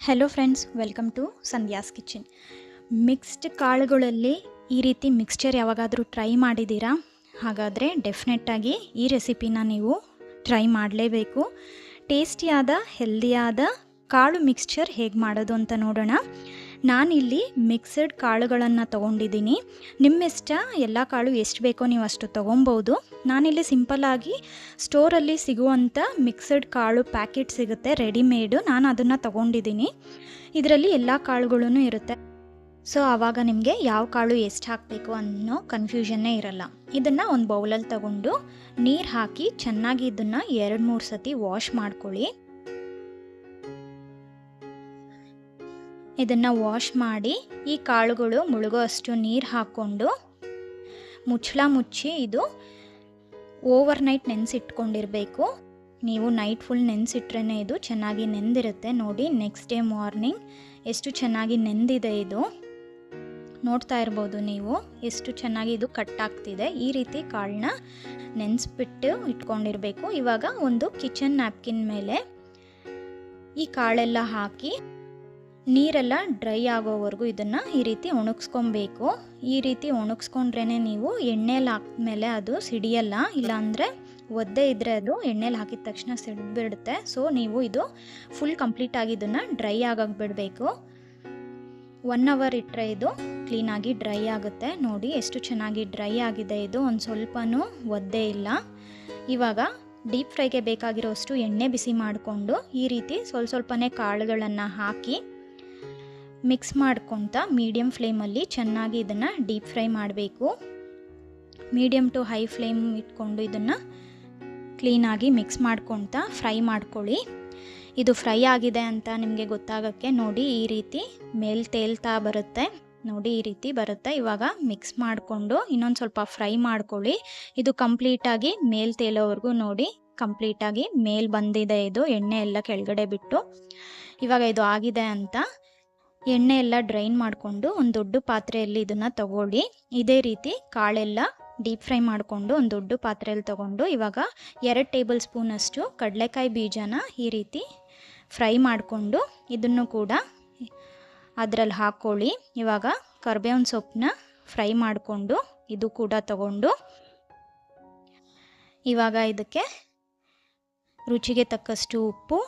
Hello friends welcome to Sandhya's kitchen mixed ಕಾಳುಗಳಲ್ಲಿ ಈ ರೀತಿ ಮಿಕ್ಸ್ಚರ್ ಯಾವಾಗಾದರೂ ಟ್ರೈ ಮಾಡಿದ್ದೀರಾ? ಹಾಗಾದರೆ ಡೆಫಿನೆಟ್ಟಾಗಿ ಈ ರೆಸಿಪಿನ ನೀವು ಟ್ರೈ ಮಾಡಲೇಬೇಕು. ಟೇಸ್ಟಿಯಾದ ಹೆಲ್ದಿಯಾದ ಕಾಳು ಮಿಕ್ಸ್ಚರ್ ಹೇಗೆ ಮಾಡೋದು ಅಂತ ನೋಡೋಣ. ನಾನಿಲ್ಲಿ ಮಿಕ್ಸಡ್ ಕಾಳುಗಳನ್ನು ತೊಗೊಂಡಿದ್ದೀನಿ. ನಿಮ್ಮಿಷ್ಟ ಎಲ್ಲ ಕಾಳು ಎಷ್ಟು ಬೇಕೋ ನೀವು ಅಷ್ಟು ತೊಗೊಬೋದು. ನಾನಿಲ್ಲಿ ಸಿಂಪಲ್ಲಾಗಿ ಸ್ಟೋರಲ್ಲಿ ಸಿಗುವಂಥ ಮಿಕ್ಸಡ್ ಕಾಳು ಪ್ಯಾಕೆಟ್ ಸಿಗುತ್ತೆ, ರೆಡಿಮೇಡು. ನಾನು ಅದನ್ನು ತೊಗೊಂಡಿದ್ದೀನಿ. ಇದರಲ್ಲಿ ಎಲ್ಲ ಕಾಳುಗಳೂ ಇರುತ್ತೆ. ಸೊ, ಆವಾಗ ನಿಮಗೆ ಯಾವ ಕಾಳು ಎಷ್ಟು ಹಾಕಬೇಕು ಅನ್ನೋ ಕನ್ಫ್ಯೂಷನ್ನೇ ಇರಲ್ಲ. ಇದನ್ನು ಒಂದು ಬೌಲಲ್ಲಿ ತಗೊಂಡು ನೀರು ಹಾಕಿ ಚೆನ್ನಾಗಿ ಇದನ್ನು ಎರಡು ಮೂರು ಸತಿ ವಾಶ್ ಮಾಡ್ಕೊಳ್ಳಿ. ಇದನ್ನು ವಾಶ್ ಮಾಡಿ ಈ ಕಾಳುಗಳು ಮುಳುಗೋ ಅಷ್ಟು ನೀರು ಹಾಕ್ಕೊಂಡು ಮುಚ್ಚಳ ಮುಚ್ಚಿ ಇದು ಓವರ್ ನೈಟ್ ನೆನೆಸಿಟ್ಕೊಂಡಿರಬೇಕು. ನೀವು ನೈಟ್ ಫುಲ್ ನೆನೆಸಿಟ್ರೇ ಇದು ಚೆನ್ನಾಗಿ ನೆಂದಿರುತ್ತೆ. ನೋಡಿ ನೆಕ್ಸ್ಟ್ ಡೇ ಮಾರ್ನಿಂಗ್ ಎಷ್ಟು ಚೆನ್ನಾಗಿ ನೆಂದಿದೆ ಇದು. ನೋಡ್ತಾ ಇರ್ಬೋದು ನೀವು ಎಷ್ಟು ಚೆನ್ನಾಗಿ ಇದು ಕಟ್ ಆಗ್ತಿದೆ. ಈ ರೀತಿ ಕಾಳನ್ನ ನೆನೆಸ್ಬಿಟ್ಟು ಇಟ್ಕೊಂಡಿರಬೇಕು. ಇವಾಗ ಒಂದು ಕಿಚನ್ ನ್ಯಾಪ್ಕಿನ್ ಮೇಲೆ ಈ ಕಾಳೆಲ್ಲ ಹಾಕಿ ನೀರೆಲ್ಲ ಡ್ರೈ ಆಗೋವರೆಗೂ ಇದನ್ನು ಈ ರೀತಿ ಒಣಗಿಸ್ಕೊಬೇಕು. ಈ ರೀತಿ ಒಣಗಿಸ್ಕೊಂಡ್ರೇ ನೀವು ಎಣ್ಣೆಲಿ ಹಾಕಿದ್ಮೇಲೆ ಅದು ಸಿಡಿಯಲ್ಲ, ಇಲ್ಲಾಂದರೆ ಒದ್ದೆ ಇದ್ದರೆ ಅದು ಎಣ್ಣೆಲಿ ಹಾಕಿದ ತಕ್ಷಣ ಸಿಡಿಬಿಡುತ್ತೆ. ಸೊ ನೀವು ಇದು ಫುಲ್ ಕಂಪ್ಲೀಟಾಗಿ ಇದನ್ನು ಡ್ರೈ ಆಗಕ್ಕೆ ಬಿಡಬೇಕು ಒನ್ ಅವರ್ ಇಟ್ಟರೆ ಇದು ಕ್ಲೀನಾಗಿ ಡ್ರೈ ಆಗುತ್ತೆ. ನೋಡಿ ಎಷ್ಟು ಚೆನ್ನಾಗಿ ಡ್ರೈ ಆಗಿದೆ ಇದು. ಒಂದು ಸ್ವಲ್ಪನೂ ಒದ್ದೆ ಇಲ್ಲ. ಇವಾಗ ಡೀಪ್ ಫ್ರೈಗೆ ಬೇಕಾಗಿರೋಷ್ಟು ಎಣ್ಣೆ ಬಿಸಿ ಮಾಡಿಕೊಂಡು ಈ ರೀತಿ ಸ್ವಲ್ಪ ಸ್ವಲ್ಪನೇ ಕಾಳುಗಳನ್ನು ಹಾಕಿ ಮಿಕ್ಸ್ ಮಾಡ್ಕೊತ ಮೀಡಿಯಮ್ ಫ್ಲೇಮಲ್ಲಿ ಚೆನ್ನಾಗಿ ಇದನ್ನು ಡೀಪ್ ಫ್ರೈ ಮಾಡಬೇಕು. ಮೀಡಿಯಮ್ ಟು ಹೈ ಫ್ಲೇಮ್ ಇಟ್ಕೊಂಡು ಇದನ್ನು ಕ್ಲೀನಾಗಿ ಮಿಕ್ಸ್ ಮಾಡ್ಕೊತ ಫ್ರೈ ಮಾಡ್ಕೊಳ್ಳಿ. ಇದು ಫ್ರೈ ಆಗಿದೆ ಅಂತ ನಿಮಗೆ ಗೊತ್ತಾಗೋಕ್ಕೆ ನೋಡಿ ಈ ರೀತಿ ಮೇಲ್ ತೇಲ್ತಾ ಬರುತ್ತೆ. ನೋಡಿ ಈ ರೀತಿ ಬರುತ್ತೆ. ಇವಾಗ ಮಿಕ್ಸ್ ಮಾಡಿಕೊಂಡು ಇನ್ನೊಂದು ಸ್ವಲ್ಪ ಫ್ರೈ ಮಾಡ್ಕೊಳ್ಳಿ. ಇದು ಕಂಪ್ಲೀಟಾಗಿ ಮೇಲ್ ತೇಲೋವರೆಗೂ ನೋಡಿ ಕಂಪ್ಲೀಟಾಗಿ ಮೇಲ್ ಬಂದಿದೆ ಇದು. ಎಣ್ಣೆ ಎಲ್ಲ ಕೆಳಗಡೆ ಬಿಟ್ಟು. ಇವಾಗ ಇದು ಆಗಿದೆ ಅಂತ ಎಣ್ಣೆ ಎಲ್ಲ ಡ್ರೈನ್ ಮಾಡಿಕೊಂಡು ಒಂದು ದೊಡ್ಡ ಪಾತ್ರೆಯಲ್ಲಿ ಇದನ್ನು ತಗೊಳ್ಳಿ. ಇದೇ ರೀತಿ ಕಾಳೆಲ್ಲ ಡೀಪ್ ಫ್ರೈ ಮಾಡಿಕೊಂಡು ಒಂದು ದೊಡ್ಡ ಪಾತ್ರೆಯಲ್ಲಿ ತಗೊಂಡು ಇವಾಗ ಎರಡು ಟೇಬಲ್ ಸ್ಪೂನಷ್ಟು ಕಡಲೆಕಾಯಿ ಬೀಜನ ಈ ರೀತಿ ಫ್ರೈ ಮಾಡಿಕೊಂಡು ಇದನ್ನು ಕೂಡ ಅದರಲ್ಲಿ ಹಾಕ್ಕೊಳ್ಳಿ. ಇವಾಗ ಕರ್ಬೇವಿನ ಸೊಪ್ಪನ್ನ ಫ್ರೈ ಮಾಡಿಕೊಂಡು ಇದು ಕೂಡ ತಗೊಂಡು ಇವಾಗ ಇದಕ್ಕೆ ರುಚಿಗೆ ತಕ್ಕಷ್ಟು ಉಪ್ಪು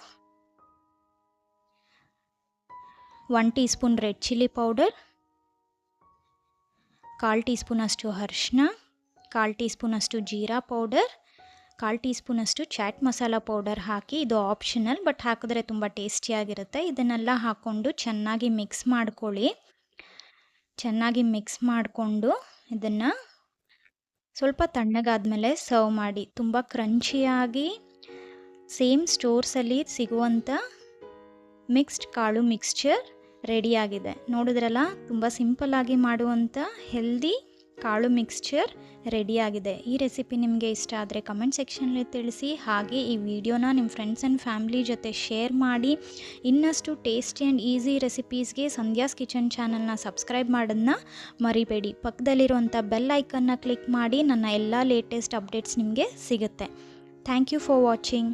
one teaspoon red chilli powder, ಕಾಲು ಟೀ ಸ್ಪೂನಷ್ಟು ಅರಿಶಿನ ಕಾಲು ಟೀ ಸ್ಪೂನಷ್ಟು ಜೀರಾ ಪೌಡರ್, ಕಾಲು ಟೀ ಸ್ಪೂನಷ್ಟು ಚಾಟ್ ಮಸಾಲ ಪೌಡರ್ ಹಾಕಿ ಇದು ಆಪ್ಷನಲ್ ಬಟ್ ಹಾಕಿದ್ರೆ ತುಂಬ ಟೇಸ್ಟಿಯಾಗಿರುತ್ತೆ ಇದನ್ನೆಲ್ಲ ಹಾಕ್ಕೊಂಡು ಚೆನ್ನಾಗಿ ಮಿಕ್ಸ್ ಮಾಡ್ಕೊಳ್ಳಿ. ಚೆನ್ನಾಗಿ ಮಿಕ್ಸ್ ಮಾಡಿಕೊಂಡು ಇದನ್ನು ಸ್ವಲ್ಪ ತಣ್ಣಗಾದ್ಮೇಲೆ ಸರ್ವ್ ಮಾಡಿ. ತುಂಬ ಕ್ರಂಚಿಯಾಗಿ ಸೇಮ್ ಸ್ಟೋರ್ಸಲ್ಲಿ ಸಿಗುವಂಥ ಮಿಕ್ಸ್ಡ್ ಕಾಳು ಮಿಕ್ಸ್ಚರ್ ರೆಡಿಯಾಗಿದೆ. ನೋಡಿದ್ರಲ್ಲ, ತುಂಬ ಸಿಂಪಲ್ಲಾಗಿ ಮಾಡುವಂಥ ಹೆಲ್ದಿ ಕಾಳು ಮಿಕ್ಸ್ಚರ್ ರೆಡಿಯಾಗಿದೆ. ಈ ರೆಸಿಪಿ ನಿಮಗೆ ಇಷ್ಟ ಆದರೆ ಕಮೆಂಟ್ ಸೆಕ್ಷನಲ್ಲಿ ತಿಳಿಸಿ. ಹಾಗೆ ಈ ವಿಡಿಯೋನ ನಿಮ್ಮ ಫ್ರೆಂಡ್ಸ್ ಆ್ಯಂಡ್ ಫ್ಯಾಮ್ಲಿ ಜೊತೆ ಶೇರ್ ಮಾಡಿ. ಇನ್ನಷ್ಟು ಟೇಸ್ಟಿ ಆ್ಯಂಡ್ ಈಸಿ ರೆಸಿಪೀಸ್ಗೆ ಸಂಧ್ಯಾಸ್ ಕಿಚನ್ ಚಾನಲ್ನ ಸಬ್ಸ್ಕ್ರೈಬ್ ಮಾಡೋದನ್ನ ಮರಿಬೇಡಿ. ಪಕ್ಕದಲ್ಲಿರುವಂಥ ಬೆಲ್ ಐಕನ್ನ ಕ್ಲಿಕ್ ಮಾಡಿ. ನನ್ನ ಎಲ್ಲ ಲೇಟೆಸ್ಟ್ ಅಪ್ಡೇಟ್ಸ್ ನಿಮಗೆ ಸಿಗುತ್ತೆ. Thank you for watching